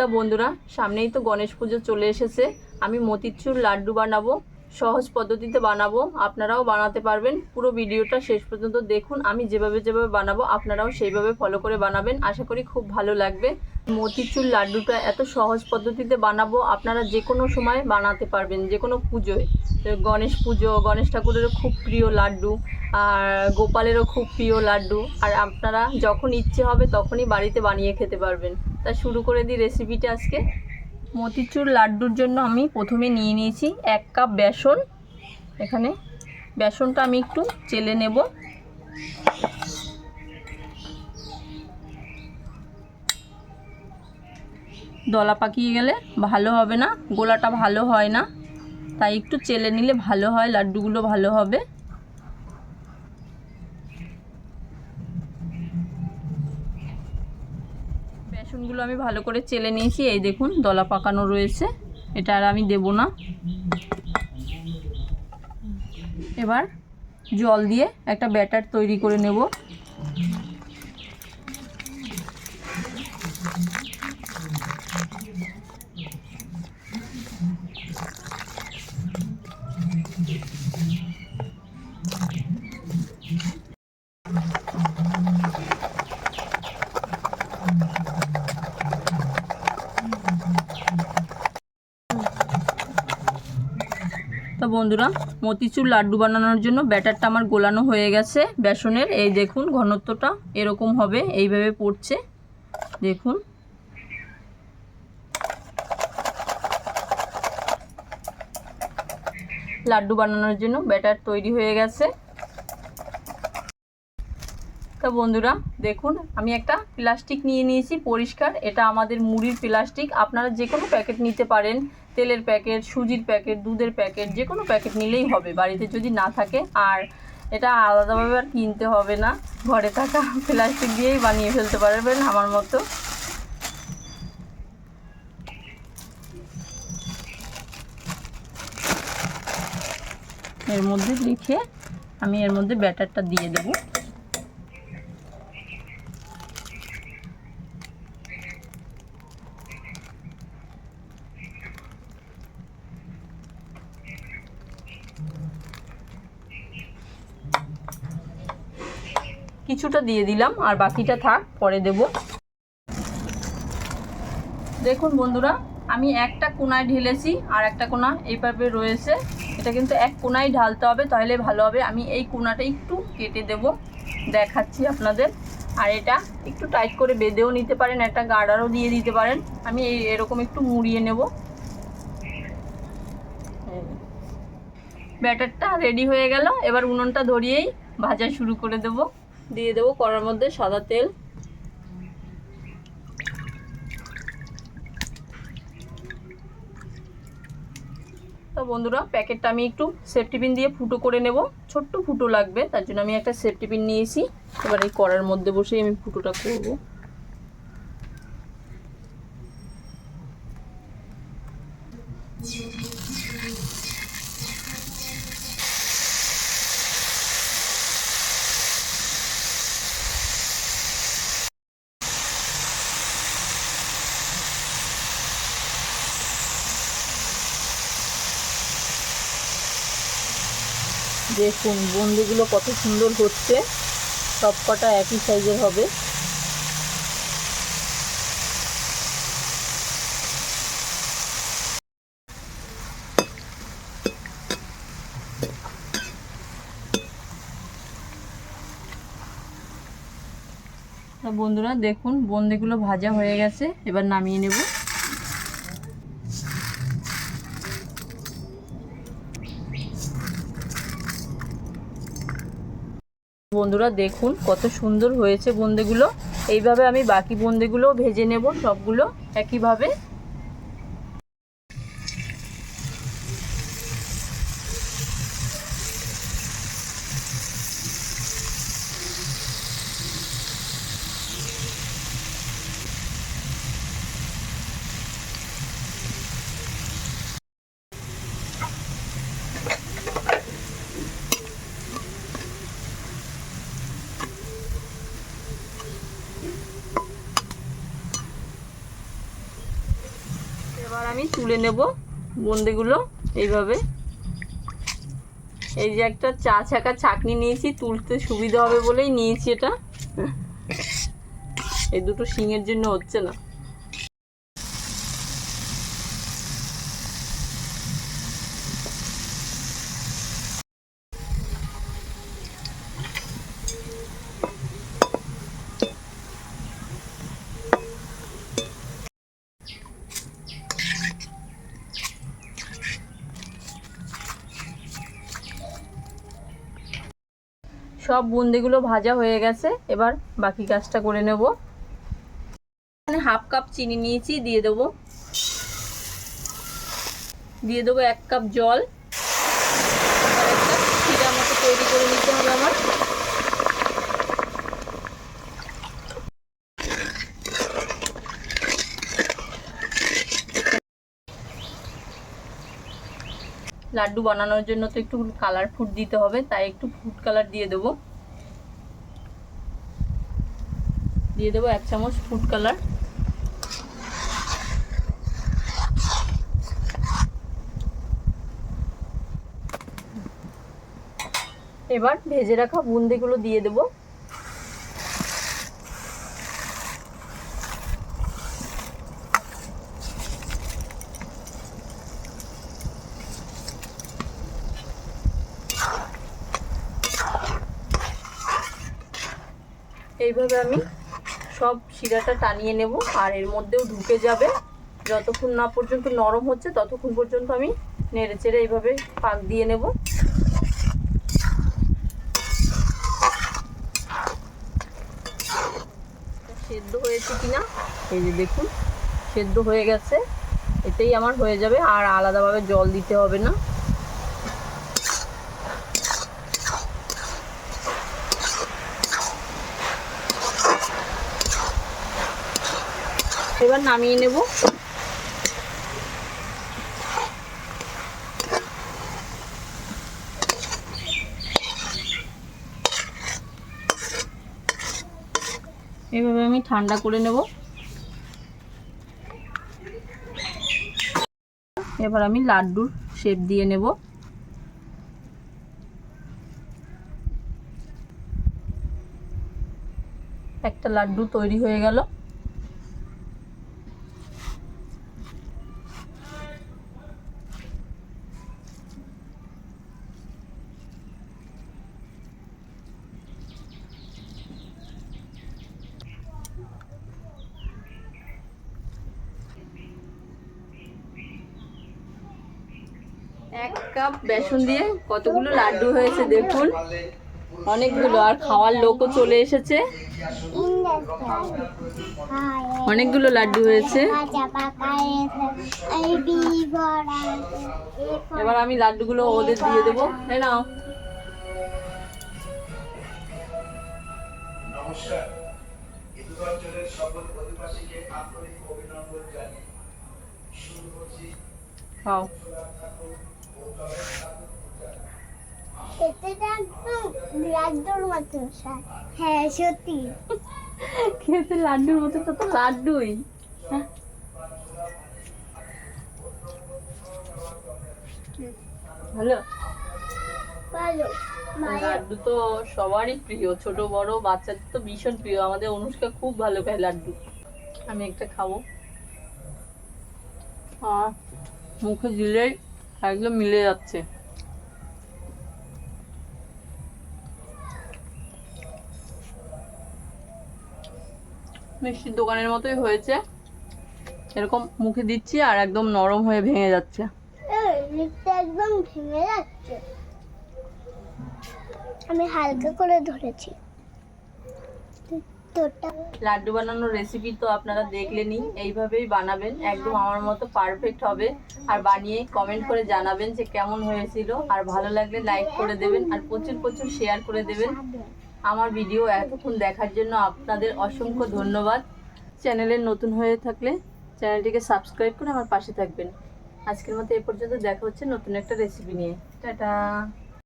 তা বন্ধুরা, সামনেই তো গণেশ পুজো চলে এসেছে। আমি মতিচুর লাড্ডু বানাবো, সহজ পদ্ধতিতে বানাবো, আপনারাও বানাতে পারবেন। পুরো ভিডিওটা শেষ পর্যন্ত দেখুন, আমি যেভাবে যেভাবে বানাবো, আপনারাও সেইভাবে ফলো করে বানাবেন। আশা করি খুব ভালো লাগবে। মতিচুর লাড্ডুটা এত সহজ পদ্ধতিতে বানাবো, আপনারা যে কোনো সময় বানাতে পারবেন যে কোনো পুজোয়। গণেশ পুজো, গণেশ ঠাকুরেরও খুব প্রিয় লাড্ডু, আর গোপালেরও খুব প্রিয় লাড্ডু। আর আপনারা যখন ইচ্ছে হবে তখনই বাড়িতে বানিয়ে খেতে পারবেন। তা শুরু করে দিই রেসিপিটা আজকে। মতিচুর লাড্ডুর জন্য আমি প্রথমে নিয়ে নিয়েছি এক কাপ বেসন। এখানে বেসনটা আমি একটু চেলে নেব। দলা পাকিয়ে গেলে ভালো হবে না, গোলাটা ভালো হয় না, তাই একটু চেলে নিলে ভালো হয়, লাড্ডুগুলো ভালো হবে। বেসনগুলো আমি ভালো করে চেলে নিয়েছি। এই দেখুন, দলা পাকানো রয়েছে। এটা আর আমি দেব না। এবার জল দিয়ে একটা ব্যাটার তৈরি করে নেব। তো বন্ধুরা, মতিচুর লাড্ডু বানানোর জন্য ব্যাটারটা আমার গোলানো হয়ে গেছে বেসনের। এই দেখুন, ঘনত্বটা এরকম হবে, এইভাবে পড়ছে। দেখুন। লাড্ডু বানানোর জন্য ব্যাটার তৈরি হয়ে গেছে। তা বন্ধুরা। দেখুন, আমি একটা প্লাস্টিক নিয়ে নিয়েছি, পরিষ্কার। এটা আমাদের মুড়ির প্লাস্টিক। আপনারা যে কোনো প্যাকেট নিতে পারেন। তেলের প্যাকেট, সুজির প্যাকেট, দুধের প্যাকেট যে কোনো প্যাকেট নিলেই হবে। বাড়িতে যদি না থাকে, আর এটা আলাদাভাবে আর কিনতে হবে না। ঘরে থাকা প্লাস্টিক দিয়েই বানিয়ে ফেলতে পারবেন আমার মতো। এর মধ্যে লিখে আমি এর মধ্যে ব্যাটারটা দিয়ে দেবো। কিছুটা দিয়ে দিলাম, আর বাকিটা থাক, পরে দেব। দেখুন বন্ধুরা, আমি একটা কোনায় ঢেলেছি, আর একটা কোনা এইভাবে রয়েছে। এটা কিন্তু এক কোনায় ঢালতে হবে, তাহলে ভালো হবে। আমি এই কোনাটা একটু কেটে দেব, দেখাচ্ছি আপনাদের। আর এটা একটু টাইট করে বেঁধেও নিতে পারেন, একটা গার্ডারও দিয়ে দিতে পারেন। আমি এই এরকম একটু মুড়িয়ে নেব। ব্যাটারটা রেডি হয়ে গেল, এবার উনুনটা ধরিয়েই ভাজা শুরু করে দেব। দিয়ে দেবো কড়ার মধ্যে সাদা তেল। তো বন্ধুরা, প্যাকেটটা আমি একটু সেফটি পিন দিয়ে ফুটো করে নেব। ছোট্ট ফুটো লাগবে, তার জন্য আমি একটা সেফটি পিন নিয়েছি। এবার এই কড়ার মধ্যে বসেই আমি ফুটোটা করব। দেখুন, বন্দিগুলো কত সুন্দর হচ্ছে। সব কটা একই সাইজের হবে। বন্ধুরা, দেখুন, বন্দিগুলো ভাজা হয়ে গেছে। এবার নামিয়ে নেব। বন্ধুরা দেখুন কত সুন্দর হয়েছে বোঁদেগুলো এইভাবে আমি বাকি বন্দেগুলো ভেজে নেব সবগুলো একইভাবে। আমি তুলে নেব বোঁদেগুলো এইভাবে। এই যে একটা চা ছাকা চাকনি নিয়েছি, তুলতে সুবিধা হবে বলেই নিয়েছি এটা। এই দুটো শিঙের জন্য হচ্ছে না। সব বুন্দিগুলো ভাজা হয়ে গেছে, এবার বাকি কাজটা করে নেব। এখানে হাফ কাপ চিনি নিয়েছি, দিয়ে দেবো। দিয়ে দেবো এক কাপ জল এবার একটা শিরা মতো তৈরি করে নিতে হবে আমার লাড্ডু বানানোর জন্য তো একটু কালার ফুড দিতে হবে, তাই একটু ফুড কালার দিয়ে দেবো। দিয়ে দেবো এক চামচ ফুড কালার এবার ভেজে রাখা বুন্দিগুলো দিয়ে দেবো। এইভাবে আমি সব শিরাটা টানিয়ে নেব, আর এর মধ্যেও ঢুকে যাবে। যতক্ষণ না পর্যন্ত নরম হচ্ছে, ততক্ষণ পর্যন্ত আমি নেড়ে চেড়ে এইভাবে পাক দিয়ে নেব। সেদ্ধ হয়েছে কিনা? এই যে দেখুন, সেদ্ধ হয়ে গেছে। এতেই আমার হয়ে যাবে, আর আলাদাভাবে জল দিতে হবে না। এবার নামিয়ে নেব। এভাবে আমি ঠান্ডা করে নেব। এবার আমি লাড্ডুর শেপ দিয়ে নেব। একটা লাড্ডু তৈরি হয়ে গেল। এক কাপ বেসন দিয়ে কতগুলো লাড্ডু হয়েছে দেখুন। অনেকগুলো, আর খাওয়ার লোকও চলে এসেছে। অনেকগুলো লাড্ডু হয়েছে। এবার আমি লাড্ডুগুলো ওদের দিয়ে দেবো। তাই না নমস্কার ইন্দু অঞ্চলের সকল অধিবাসীকে আন্তরিক অভিনন্দন জানিয়ে শুরু করছি খাও খেতে তো একদম লাড্ডুর মতো স্বাদ। হ্যাঁ সত্যি। খেতে লাড্ডুর মতো তো তো লাড্ডুই। হ্যাঁ। ভালো? ভালো। লাড্ডু তো সবারই প্রিয়। ছোট বড় বাচ্চাদের তো ভীষণ প্রিয়। আমাদের অনুষ্কা খুব ভালো খায় লাড্ডু। আমি একটা খাব। আর মুখে দিলেই একদম মিলে যাচ্ছে। মিষ্টির দোকানের মতোই হয়েছে। এরকম মুখে দিচ্ছি আর একদম নরম হয়ে ভেঙে যাচ্ছে। একদম ভেঙে যাচ্ছে। আমি হালকা করে ধরেছি। লাড্ডু বানানোর রেসিপি তো আপনারা দেখলেনই, এইভাবেই বানাবেন, একদম আমার মতো পারফেক্ট হবে। আর বানিয়ে কমেন্ট করে জানাবেন যে কেমন হয়েছিল। আর ভালো লাগলে লাইক করে দেবেন, আর প্রচুর প্রচুর শেয়ার করে দেবেন। আমার ভিডিও এতক্ষণ দেখার জন্য আপনাদের অসংখ্য ধন্যবাদ। চ্যানেলে নতুন হয়ে থাকলে চ্যানেলটিকে সাবস্ক্রাইব করে আমার পাশে থাকবেন। আজকের মতো এ পর্যন্ত দেখা হচ্ছে নতুন একটা রেসিপি নিয়ে। টাটা!